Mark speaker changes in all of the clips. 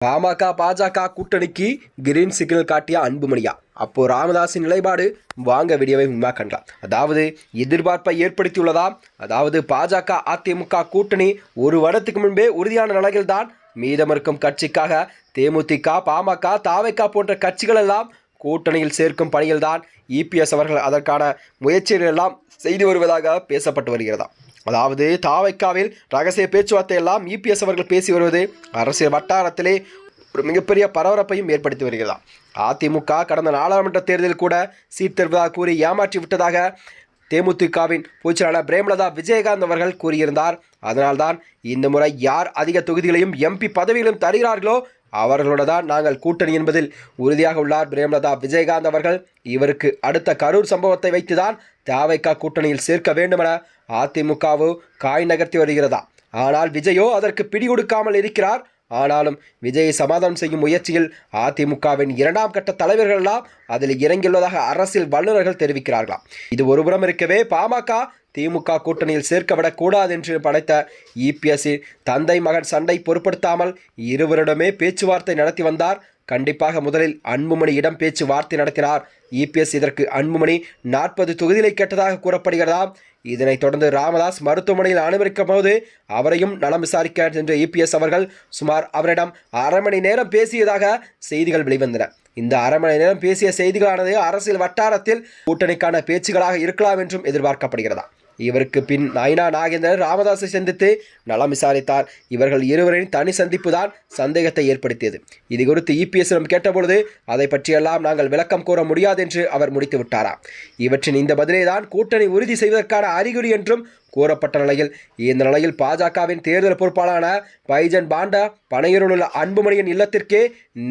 Speaker 1: பாமக பாஜக கூட்டணிக்கு green signal காட்டிய அன்புமணியா. அப்போ ராமதாஸின் நிலைப்பாடு வாங்க வீடியோவை உண்மை காணலாம் அதாவது எதிர்பார்ப்பை ஏற்படுத்தியுள்ளதாம் அதாவது பாஜக அதிமுக கூட்டணி ஒரு வருடத்துக்கு முன்பே உறுதியான நிலையில்தான் மீதமருக்கும் கட்சிக்காக தேமுதிக பாமக தாவைக்கா போன்ற கட்சிகள் எல்லாம் கூட்டணியில் சேர்க்கும் பணியில்தான் இபிஎஸ் அவர்கள் அதற்கான முயற்சிகள் எல்லாம் செய்து வருவதாக பேசப்பட்டு வருகிறதா அதாவது தாவைக்காவில் ரகசிய பேச்சுவார்த்தை எல்லாம் இபிஎஸ் அவர்கள் பேசி வருவது அரசியல் வட்டாரத்திலே ஒரு மிகப்பெரிய பரபரப்பையும் ஏற்படுத்தி வருகிறதாம் அதிமுக கடந்த நாடாளுமன்ற தேர்தலில் கூட சீட் தருவதாக கூறி ஏமாற்றி விட்டதாக தேமுதிகவின் பொதுச்செயலாளர் பிரேமலதா விஜயகாந்த் அவர்கள் கூறியிருந்தார். அதனால்தான் இந்த முறை யார் அதிக தொகுதிகளையும் எம்பி பதவிகளையும் தருகிறார்களோ அவர்களோட தான் நாங்கள் கூட்டணி என்பதில் உறுதியாக உள்ளார் பிரேமலதா விஜயகாந்த் அவர்கள். இவருக்கு அடுத்த கரூர் சம்பவத்தை வைத்துதான் தாவைக்கா கூட்டணியில் சேர்க்க வேண்டுமென அதிமுகவோ காய் நகர்த்தி வருகிறதா. ஆனால் விஜயோ அதற்கு பிடி கொடுக்காமல் இருக்கிறார். ஆனாலும் விஜயை சமாதானம் செய்யும் முயற்சியில் அதிமுகவின் இரண்டாம் கட்ட தலைவர்களெல்லாம் அதில் இறங்கியுள்ளதாக அரசியல் வல்லுநர்கள் தெரிவிக்கிறார்களாம். இது ஒருபுறம் இருக்கவே பாமக திமுக கூட்டணியில் சேர்க்க விடக்கூடாது என்று படைத்த இபிஎஸ்சி தந்தை மகன் சண்டை பொருட்படுத்தாமல் இருவரிடமே பேச்சுவார்த்தை நடத்தி வந்தார். கண்டிப்பாக முதலில் அன்புமணியிடம் பேச்சுவார்த்தை நடத்தினார். இபிஎஸ் இதற்கு அன்புமணி நாற்பது தொகுதிகளை கேட்டதாக கூறப்படுகிறதாம் இதனைத் தொடர்ந்து ராமதாஸ் மருத்துவமனையில் அனுமதிக்கும் போது அவரையும் நலம் விசாரிக்க சென்ற இபிஎஸ் அவர்கள் சுமார் அவரிடம் அரை மணி நேரம் பேசியதாக செய்திகள் வெளிவந்தன. இந்த அரை மணி நேரம் பேசிய செய்திகளானது அரசியல் வட்டாரத்தில் கூட்டணிக்கான பேச்சுகளாக இருக்கலாம் என்றும் எதிர்பார்க்கப்படுகிறதா? இவருக்கு பின் நயனா நாகேந்திரன் ராமதாஸை சந்தித்து நலம் விசாரித்தார். இவர்கள் இருவரின் தனி சந்திப்பு தான் சந்தேகத்தை ஏற்படுத்தியது. இது குறித்து இபிஎஸ்ஸிடம் கேட்டபொழுது அதை பற்றியெல்லாம் நாங்கள் விளக்கம் கூற முடியாது என்று அவர் முடித்து விட்டாரா இவற்றின் இந்த பதிலே தான் கூட்டணி உறுதி செய்வதற்கான அறிகுறி என்றும் கூறப்பட்ட நிலையில் இந்த நிலையில் பாஜகவின் தேர்தல் பொறுப்பாளரான பைஜன் பாண்டா பனையூரில் உள்ள அன்புமணியின் இல்லத்திற்கே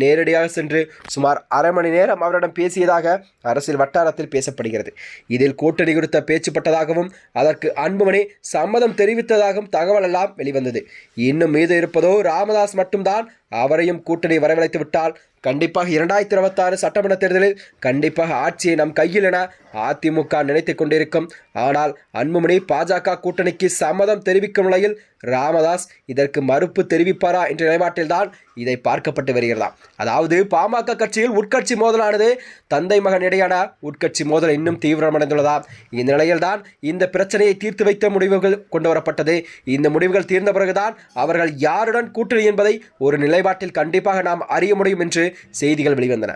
Speaker 1: நேரடியாக சென்று சுமார் அரை மணி நேரம் அவரிடம் பேசியதாக அரசியல் வட்டாரத்தில் பேசப்படுகிறது. இதில் கூட்டணி குறித்த பேச்சுப்பட்டதாகவும் அதற்கு அன்புமணி சம்மதம் தெரிவித்ததாகவும் தகவல் எல்லாம் வெளிவந்தது. இன்னும் மீது இருப்பதோ ராமதாஸ் மட்டும்தான் அவரையும் கூட்டணி வரவழைத்து விட்டால் கண்டிப்பாக இரண்டாயிரத்தி இருபத்தாறு சட்டமன்ற தேர்தலில் கண்டிப்பாக ஆட்சியை நம் கையில் என அதிமுக நினைத்து கொண்டிருக்கும். ஆனால் அன்புமணி பாஜக கூட்டணிக்கு சம்மதம் தெரிவிக்கும் நிலையில் ராமதாஸ் இதற்கு மறுப்பு தெரிவிப்பாரா என்ற நிலைப்பாட்டில்தான் இதை பார்க்கப்பட்டு வருகிறதாம். அதாவது பாமக கட்சியில் உட்கட்சி மோதலானது தந்தை மகன் இடையான உட்கட்சி மோதல் இன்னும் தீவிரமடைந்துள்ளதாம். இந்த நிலையில்தான் இந்த பிரச்சனையை தீர்த்து வைத்த முடிவுகள் கொண்டு வரப்பட்டது. இந்த முடிவுகள் தீர்ந்த பிறகுதான் அவர்கள் யாருடன் கூட்டணி என்பதை ஒரு நிலை நிலைப்பாட்டில் கண்டிப்பாக நாம் அறிய முடியும் என்று செய்திகள் வெளிவந்தன.